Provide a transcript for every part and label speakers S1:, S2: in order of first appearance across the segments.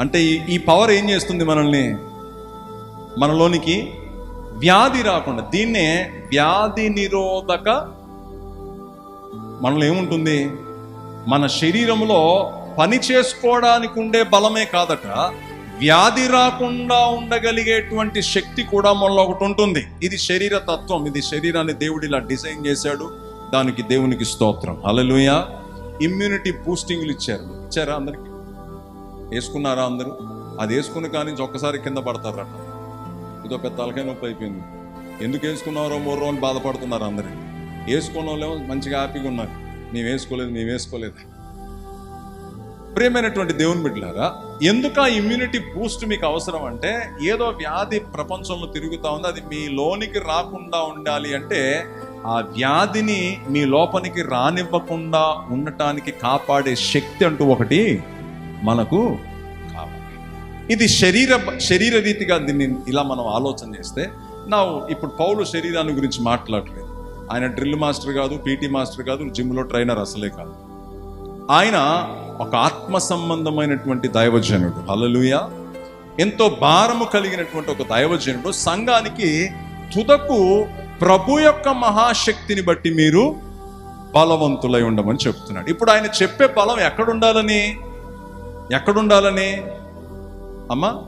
S1: అంటే ఈ- పవర్ ఏం చేస్తుంది మనల్ని? మనలోనికి వ్యాధి రాకుండా దీన్నే వ్యాధి నిరోధక మనలో ఏముంటుంది? మన శరీరంలో పని చేసుకోవడానికి ఉండే బలమే కాదట వ్యాధి రాకుండా ఉండగలిగేటువంటి శక్తి కూడా మనలో ఒకటి ఉంటుంది. ఇది శరీర తత్వం ఇది శరీరాన్ని దేవుడు ఇలా డిజైన్ చేశాడు దానికి దేవునికి స్తోత్రం. అలలుయ ఇమ్యూనిటీ బూస్టింగ్లు ఇచ్చారు. ఇచ్చారా అందరికి? వేసుకున్నారా అందరూ? అది వేసుకుని కానీ ఒక్కసారి కింద పడతారట. ఇదో పెద్ద తలకాయ నొప్పి అయిపోయింది. ఎందుకు వేసుకున్నారో మోరో అని బాధపడుతున్నారు అందరూ. వేసుకున్న వాళ్ళేమో మంచిగా హ్యాపీగా ఉన్నారు. మేము వేసుకోలేదు మేము వేసుకోలేదు. ప్రియమైనటువంటి దేవుని బిడ్డలారా ఎందుకు ఆ ఇమ్యూనిటీ బూస్ట్ మీకు అవసరం అంటే ఏదో వ్యాధి ప్రపంచంలో తిరుగుతూ ఉంది అది మీ లోనికి రాకుండా ఉండాలి అంటే ఆ వ్యాధిని మీ లోపలికి రానివ్వకుండా ఉండటానికి కాపాడే శక్తి అంటూ ఒకటి మనకు కావాలి. ఇది శరీర శరీర రీతిగా దీన్ని ఇలా మనం ఆలోచన చేస్తే నా ఇప్పుడు పౌలు శరీరాన్ని గురించి మాట్లాడలేదు. ఆయన డ్రిల్ మాస్టర్ కాదు పీటీ మాస్టర్ కాదు జిమ్లో ట్రైనర్ అసలే కాదు. ఆయన ఒక ఆత్మ సంబంధమైనటువంటి దైవజనుడు. హలలుయ ఎంతో భారము కలిగినటువంటి ఒక దైవజనుడు. సంఘానికి తుదకు ప్రభు యొక్క మహాశక్తిని బట్టి మీరు బలవంతులై ఉండమని చెప్తున్నాడు. ఇప్పుడు ఆయన చెప్పే బలం ఎక్కడుండాలని ఎక్కడుండాలని? అమ్మా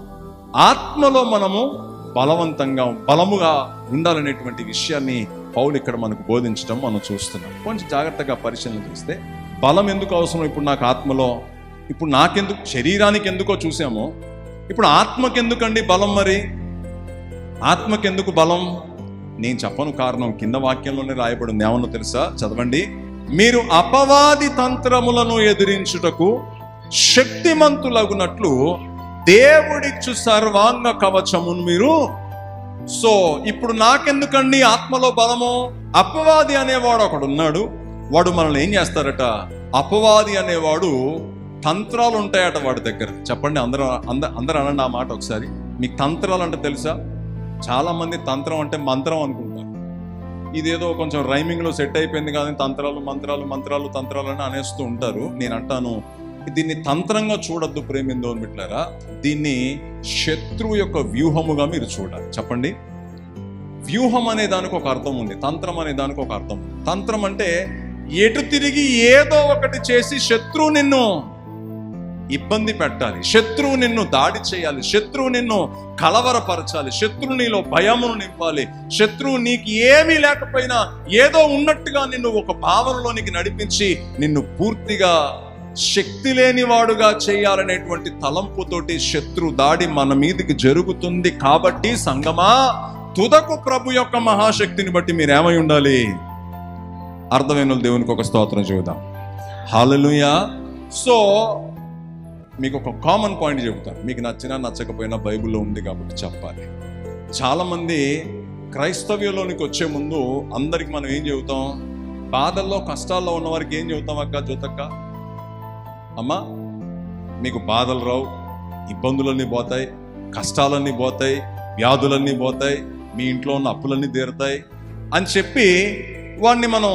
S1: ఆత్మలో మనము బలవంతంగా బలముగా ఉండాలనేటువంటి విషయాన్ని పౌలు ఇక్కడ మనకు బోధించడం మనం చూస్తున్నాం. కొంచెం జాగ్రత్తగా పరిశీలన చేస్తే బలం ఎందుకు అవసరం? ఇప్పుడు నాకు ఆత్మలో ఇప్పుడు నాకెందుకు శరీరానికి ఎందుకో చూసాము. ఇప్పుడు ఆత్మకెందుకండి బలం మరి? ఆత్మకెందుకు బలం? నేను చెప్పను కారణం కింద వాక్యంలోనే రాయబడింది. ఏమన్నా తెలుసా? చదవండి. మీరు అపవాది తంత్రములను ఎదిరించుటకు శక్తిమంతులగునట్లు దేవుడిచ్చు సర్వాంగ కవచమును మీరు. సో ఇప్పుడు నాకెందుకండి ఆత్మలో బలము? అపవాది అనేవాడు ఒకడు ఉన్నాడు వాడు మనల్ని ఏం చేస్తారట? అపవాది అనేవాడు తంత్రాలు ఉంటాయట వాడి దగ్గర. చెప్పండి అందరూ అంద అందరూ అనండి ఆ మాట ఒకసారి. మీకు తంత్రాలు అంటే తెలుసా? చాలామంది తంత్రం అంటే మంత్రం అనుకుంటారు. ఇదేదో కొంచెం రైమింగ్లో సెట్ అయిపోయింది కానీ తంత్రాలు మంత్రాలు మంత్రాలు తంత్రాలు అని అనేస్తూ ఉంటారు. నేను అంటాను దీన్ని తంత్రంగా చూడొద్దు ప్రేమిందో అని దీన్ని శత్రువు యొక్క వ్యూహముగా మీరు చూడాలి. చెప్పండి. వ్యూహం అనే దానికి ఒక అర్థం ఉంది. తంత్రం అనే దానికి ఒక అర్థం ఉంది. తంత్రం అంటే ఎటు తిరిగి ఏదో ఒకటి చేసి శత్రువు నిన్ను ఇబ్బంది పెట్టాలి. శత్రువు నిన్ను దాడి చేయాలి. శత్రువు నిన్ను కలవరపరచాలి. శత్రువు నీలో భయమును నింపాలి. శత్రువు నీకు ఏమీ లేకపోయినా ఏదో ఉన్నట్టుగా నిన్ను ఒక భావనలోనికి నడిపించి నిన్ను పూర్తిగా శక్తి లేని వాడుగా చేయాలనేటువంటి తలంపుతోటి శత్రు దాడి మన మీదకి జరుగుతుంది కాబట్టి సంగమా తుదకు ప్రభు యొక్క మహాశక్తిని బట్టి మీరేమై ఉండాలి? అర్థమైన దేవునికి ఒక స్తోత్రం చెబుతాం హాలలుయా సో మీకు ఒక కామన్ పాయింట్ చెబుతాను. మీకు నచ్చినా నచ్చకపోయినా బైబిల్లో ఉంది కాబట్టి చెప్పాలి. చాలామంది క్రైస్తవ్యంలోనికి వచ్చే ముందు అందరికి మనం ఏం చెబుతాం? బాధల్లో కష్టాల్లో ఉన్న వారికి ఏం చెబుతాం అక్క జ్యోతక్క? అమ్మా మీకు బాధలు రావు. ఇబ్బందులన్నీ పోతాయి కష్టాలన్నీ పోతాయి వ్యాధులన్నీ పోతాయి మీ ఇంట్లో ఉన్న అప్పులన్నీ తీరుతాయి అని చెప్పి వాడిని మనం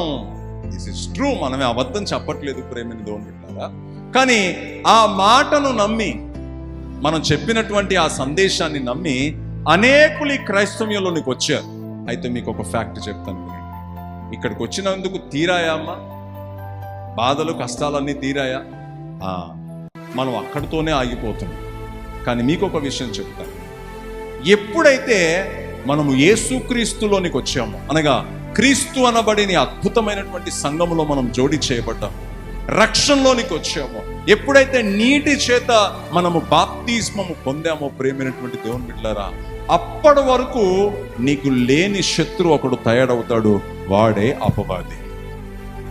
S1: దిస్ ఇస్ ట్రూ మనమే అబద్ధం చెప్పట్లేదు ప్రేమిని దోనిట్లారా కానీ ఆ మాటను నమ్మి మనం చెప్పినటువంటి ఆ సందేశాన్ని నమ్మి అనేకులు ఈ క్రైస్తవ్యంలోనికి వచ్చారు. అయితే మీకు ఒక ఫ్యాక్ట్ చెప్తాను ఇక్కడికి వచ్చినందుకు తీరాయా అమ్మా? బాధలు కష్టాలన్నీ తీరాయా? మనం అక్కడితోనే ఆగిపోతాం. కానీ మీకు ఒక విషయం చెప్తాను ఎప్పుడైతే మనము యేసుక్రీస్తులోనికి వచ్చామో అనగా క్రీస్తు అనబడిన అద్భుతమైనటువంటి సంఘములో మనం జోడి చేయబడ్డాం రక్షణలోనికి వచ్చామో ఎప్పుడైతే నీటి చేత మనము బాప్తిస్మము పొందామో ప్రేమైనటువంటి దేవుని బిడ్డలారా అప్పటి వరకు నీకు లేని శత్రువు ఒకడు తయారవుతాడు వాడే అపవాది.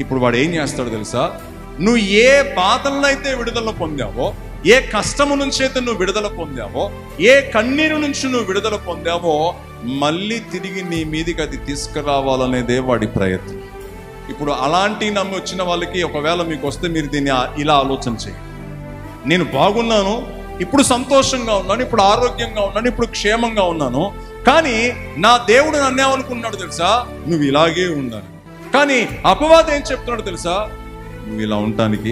S1: ఇప్పుడు వాడు ఏం చేస్తాడు తెలుసా? నువ్వు ఏ బాధలనైతే విడుదల పొందావో ఏ కష్టము నుంచి అయితే నువ్వు విడుదల పొందావో ఏ కన్నీరు నుంచి నువ్వు విడుదల పొందావో మళ్ళీ తిరిగి నీ మీదికి అది తీసుకురావాలనేదే వాడి ప్రయత్నం. ఇప్పుడు అలాంటి నమ్మి వచ్చిన వాళ్ళకి ఒకవేళ మీకు వస్తే మీరు దీన్ని ఇలా ఆలోచన చేయండి. నేను బాగున్నాను ఇప్పుడు సంతోషంగా ఉన్నాను ఇప్పుడు ఆరోగ్యంగా ఉన్నాను ఇప్పుడు క్షేమంగా ఉన్నాను కానీ నా దేవుడు నన్నేమనుకున్నాడు తెలుసా? నువ్వు ఇలాగే ఉండాలి. కానీ అపవాదం ఏం చెప్తున్నాడు తెలుసా? నువ్వు ఇలా ఉండటానికి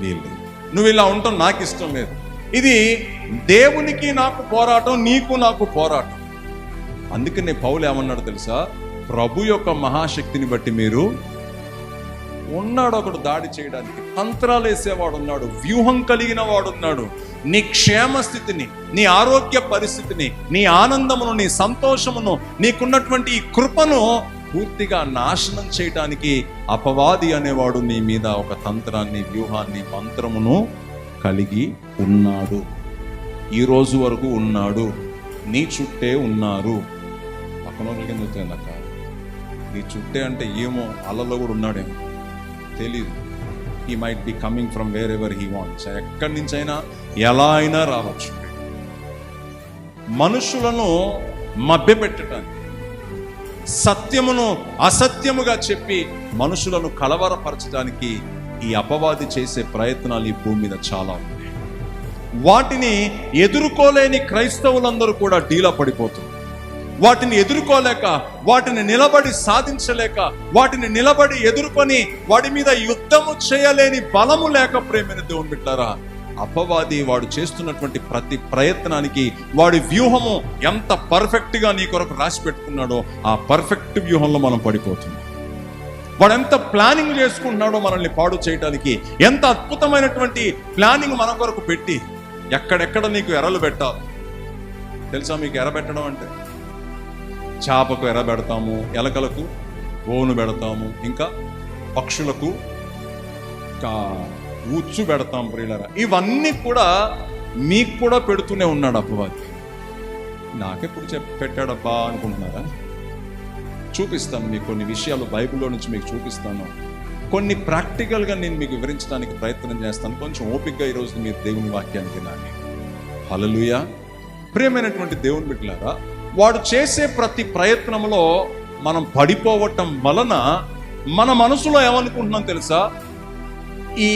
S1: వీలు లేదు. నువ్వు ఇలా ఉండటం నాకు ఇష్టం లేదు. ఇది దేవునికి నాకు పోరాటం నీకు నాకు పోరాటం. అందుకనే పౌలు ఏమన్నాడు తెలుసా? ప్రభు యొక్క మహాశక్తిని బట్టి మీరు ఉన్నాడు ఒకడు దాడి చేయడానికి తంత్రాలు వేసేవాడు ఉన్నాడు వ్యూహం కలిగిన వాడు ఉన్నాడు నీ క్షేమ స్థితిని నీ ఆరోగ్య పరిస్థితిని నీ ఆనందమును నీ సంతోషమును నీకున్నటువంటి ఈ కృపను పూర్తిగా నాశనం చేయటానికి అపవాది అనేవాడు నీ మీద ఒక తంత్రాన్ని వ్యూహాన్ని మంత్రమును కలిగి ఉన్నాడు. ఈ రోజు వరకు ఉన్నాడు. నీ చుట్టే ఉన్నారు. పక్కన వాళ్ళకి ఎందుకు నీ చుట్టే అంటే ఏమో అలలో కూడా ఉన్నాడేమో. తెలీదు. He might be coming from wherever he wants ఎక్కడి నుంచైనా ఎలా అయినా రావచ్చు. మనుషులను మభ్యపెట్టడానికి సత్యమును అసత్యముగా చెప్పి మనుషులను కలవరపరచడానికి ఈ అపవాది చేసే ప్రయత్నాలు ఈ భూమి మీద చాలా ఉన్నాయి. వాటిని ఎదుర్కోలేని క్రైస్తవులందరూ కూడా డీలా పడిపోతున్నారు. వాటిని ఎదుర్కోలేక వాటిని నిలబడి సాధించలేక వాటిని నిలబడి ఎదుర్కొని వాటి మీద యుద్ధము చేయలేని బలము లేక ప్రేమైన దేవుని బిడ్డారా అపవాది వాడు చేస్తున్నటువంటి ప్రతి ప్రయత్నానికి వాడి వ్యూహము ఎంత పర్ఫెక్ట్గా నీ కొరకు రాసి పెట్టుకున్నాడో ఆ పర్ఫెక్ట్ వ్యూహంలో మనం పడిపోతున్నాం. వాడు ఎంత ప్లానింగ్ చేసుకుంటున్నాడో మనల్ని పాడు చేయడానికి ఎంత అద్భుతమైనటువంటి ప్లానింగ్ మన కొరకు పెట్టి ఎక్కడెక్కడ నీకు ఎర్రలు పెట్టాలి తెలుసా మీకు ఎర్ర పెట్టడం అంటే? చేపకు ఎర్ర పెడతాము ఎలకలకు ఓను పెడతాము ఇంకా పక్షులకు కా- ఉచ్చు పెడతాం ప్రియులరా. ఇవన్నీ కూడా మీకు కూడా పెడుతూనే ఉన్నాడు అపవాది. నాకెప్పుడు చెప్ పెట్టాడబ్బా అనుకుంటున్నారా? చూపిస్తాను మీకు కొన్ని విషయాలు బైబిల్లో నుంచి మీకు చూపిస్తాను. కొన్ని ప్రాక్టికల్గా నేను మీకు వివరించడానికి ప్రయత్నం చేస్తాను. కొంచెం ఓపికగా ఈరోజు మీరు దేవుని వాక్యాన్ని వినాలి. హలలుయ ప్రియమైనటువంటి దేవుని బిడ్డలారా వాడు చేసే ప్రతి ప్రయత్నంలో మనం పడిపోవటం వలన మన మనసులో ఏమనుకుంటున్నాం తెలుసా? ఈ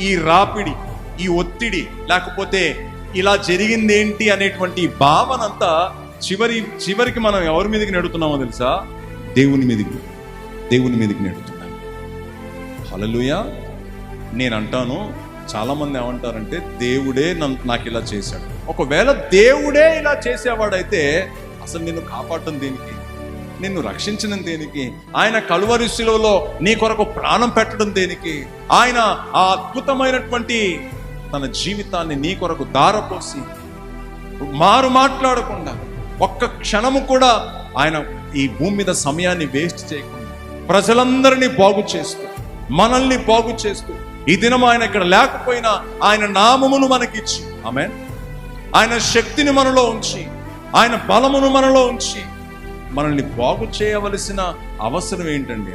S1: ఈ రాపిడి ఈ ఒత్తిడి లేకపోతే ఇలా జరిగింది ఏంటి అనేటువంటి భావనంతా భావన అంతా చివరి చివరికి మనం ఎవరి మీదకి నెడుతున్నామో తెలుసా? దేవుని మీదకి. దేవుని మీదకి నెడుతున్నాం హలలుయ నేను అంటాను చాలామంది ఏమంటారంటే దేవుడే నన్ను నాకు ఇలా చేశాడు. ఒకవేళ దేవుడే ఇలా చేసేవాడైతే అసలు నేను కాపాడటం దేనికి? నిన్ను రక్షించడం దేనికి? ఆయన కలువరి శిలువలో నీ కొరకు ప్రాణం పెట్టడం దేనికి? ఆయన ఆ అద్భుతమైనటువంటి తన జీవితాన్ని నీ కొరకు దారపోసి మారు మాట్లాడకుండా ఒక్క క్షణము కూడా ఆయన ఈ భూమి మీద సమయాన్ని వేస్ట్ చేయకుండా ప్రజలందరినీ బాగు చేస్తూ మనల్ని బాగు చేస్తూ ఈ దినం ఆయన ఇక్కడ లేకపోయినా ఆయన నామమును మనకిచ్చి ఆమె ఆయన శక్తిని మనలో ఉంచి ఆయన బలమును మనలో ఉంచి మనల్ని బాగు చేయవలసిన అవసరం ఏంటండి